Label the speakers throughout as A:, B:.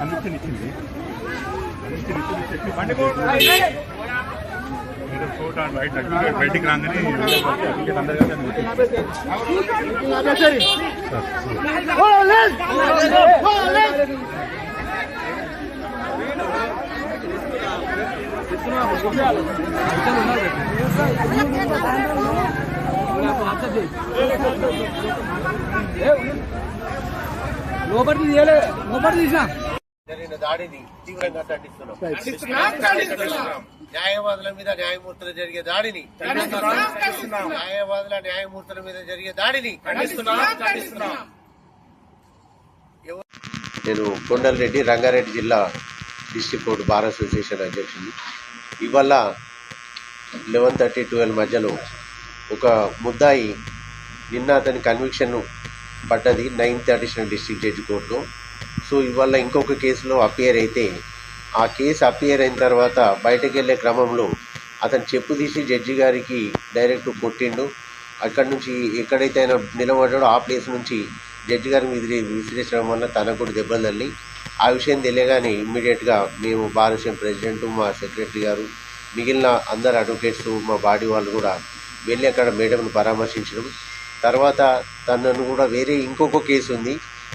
A: అన్నిటినిచ్చింది అన్నిటినిచ్చింది చెప్పి పండుగ కమిషన్ ఇచ్చింది కమిషన్ ఇచ్చింది చెప్పి బండి మీరు కోట్ అండ్ వైట్ సర్టిఫికేట్ బయటికి రాగానే సర్టిఫికేట్ అందరికీ
B: లోపలికి తీయలే లోపలికి తీసినా
C: జరిగిన దాడిని తీవ్రంగా ఖండిస్తున్నాం. న్యాయవాదుల మీద న్యాయమూర్తులు జరిగే దాడిని. న్యాయవాదుల న్యాయమూర్తుల మీద జరిగే దాడిని. నేను కొండలరెడ్డి రంగారెడ్డి జిల్లా డిస్టిక్ కోర్టు బార్ అసోసియేషన్ అధ్యక్షుడు ఇవాళ లెవెన్ థర్టీ ట్వెల్వ్ మధ్యలో ఒక ముద్దాయి నిన్న అతని కన్విక్షన్ పడ్డది నైన్త్ అడిషనల్ డిస్ట్రిక్ట్ జడ్జి కోర్టులో. సో ఇవాళ ఇంకొక కేసులో అపియర్ అయితే ఆ కేసు అపియర్ అయిన తర్వాత బయటకు వెళ్ళే క్రమంలో అతను చెప్పు తీసి జడ్జి గారికి డైరెక్ట్ కొట్టిండు. అక్కడి నుంచి ఎక్కడైతే ఆయన నిలబడ్డాడో ఆ ప్లేస్ నుంచి జడ్జి గారి మీద విసిరేసడం వల్ల తనకు కూడా దెబ్బలు తల్లి ఆ విషయం తెలియగానే ఇమ్మీడియట్గా మేము భారతదేశం ప్రెసిడెంట్ మా సెక్రటరీ గారు మిగిలిన అందరు అడ్వకేట్స్ మా బాడీ వాళ్ళు కూడా వెళ్ళి అక్కడ మేడంను పరామర్శించడం. తర్వాత తనను కూడా వేరే ఇంకొక కేసు ఉంది.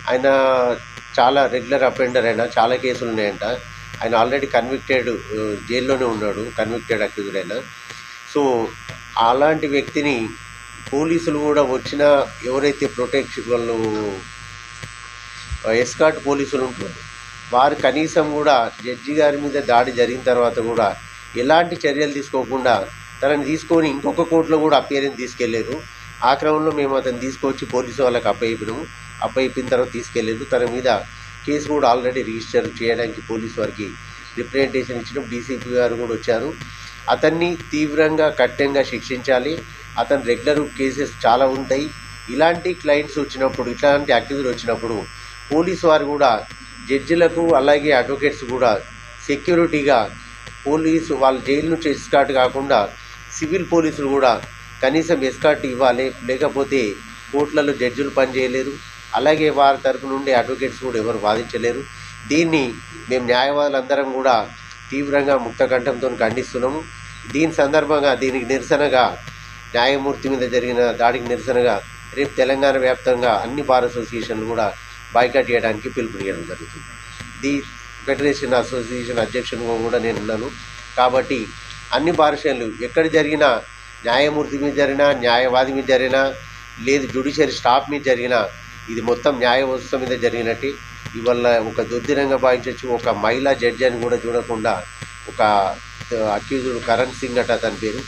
C: ఆయన చాలా రెగ్యులర్ అఫెండర్ అయినా చాలా కేసులు ఉన్నాయంట. ఆయన ఆల్రెడీ కన్విక్టెడ్ జైల్లోనే ఉన్నాడు కన్విక్టెడ్ అక్యూజ్డ్ అయినా. సో అలాంటి వ్యక్తిని పోలీసులు కూడా వచ్చిన ఎవరైతే ప్రొటెక్షన్ వాళ్ళు ఎస్కాట్ పోలీసులు ఉంటారు వారు కనీసం కూడా జడ్జి గారి మీద దాడి జరిగిన తర్వాత కూడా ఎలాంటి చర్యలు తీసుకోకుండా తనని తీసుకొని ఇంకొక కోర్టులో కూడా అపేరెన్స్ తీసుకెళ్ళేరు. ఆ క్రమంలో మేము అతను తీసుకొచ్చి పోలీసు వాళ్ళకి అప్పయిపోయినాము అప్పయిపోయిన తర్వాత తీసుకెళ్ళారు తన మీద కేసు కూడా ఆల్రెడీ రిజిస్టర్ చేయడానికి పోలీసు వారికి రిప్రజెంటేషన్ ఇచ్చినాం. డీసీపీ గారు కూడా వచ్చారు. అతన్ని తీవ్రంగా కఠినంగా శిక్షించాలి. అతను రెగ్యులర్ కేసెస్ చాలా ఉంటాయి. ఇలాంటి క్లయింట్స్ వచ్చినప్పుడు ఇట్లాంటి యాక్టివిటీ వచ్చినప్పుడు పోలీసు వారు కూడా జడ్జిలకు అలాగే అడ్వకేట్స్ కూడా సెక్యూరిటీగా పోలీసు వాళ్ళ జైలు నుంచి ఎస్కాట్ కాకుండా సివిల్ పోలీసులు కూడా కనీసం ఎస్కాట్ ఇవ్వాలి లేకపోతే కోర్టులలో జడ్జిలు పనిచేయలేరు. అలాగే వారి తరపు నుండి అడ్వకేట్స్ కూడా ఎవరు వాదించలేరు. దీన్ని మేము న్యాయవాదులందరం కూడా తీవ్రంగా ముక్తకంఠంతో ఖండిస్తున్నాము. దీని సందర్భంగా దీనికి నిరసనగా న్యాయమూర్తి మీద జరిగిన దాడికి నిరసనగా రేపు తెలంగాణ వ్యాప్తంగా అన్ని బార్ అసోసియేషన్లు కూడా బాయ్కాట్ చేయడానికి పిలుపునియడం జరుగుతుంది. ది ఫెడరేషన్ అసోసియేషన్ అధ్యక్షునిగా కూడా నేను ఉన్నాను కాబట్టి అన్ని భారషన్లు ఎక్కడ జరిగినా న్యాయమూర్తి మీద జరిగినా న్యాయవాది మీద జరిగినా లేదు జ్యుడిషియరీ స్టాఫ్ మీద జరిగినా ఇది మొత్తం న్యాయ వ్యవస్థ మీద జరిగినట్టు. ఇవల్ల ఒక దుర్దినంగా భావించవచ్చు ఒక మహిళా జడ్జి అని కూడా చూడకుండా ఒక అక్యూజుడు కరణ్ సింగ్ అట అతని పేరు.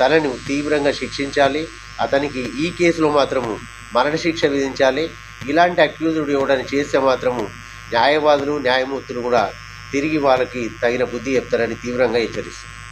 C: తనని తీవ్రంగా శిక్షించాలి. అతనికి ఈ కేసులో మాత్రము మరణశిక్ష విధించాలి. ఇలాంటి అక్యూజుడు ఇవ్వడానికి చేస్తే మాత్రము న్యాయవాదులు న్యాయమూర్తులు కూడా తిరిగి వాళ్ళకి తగిన బుద్ధి చెప్తారని తీవ్రంగా హెచ్చరిస్తారు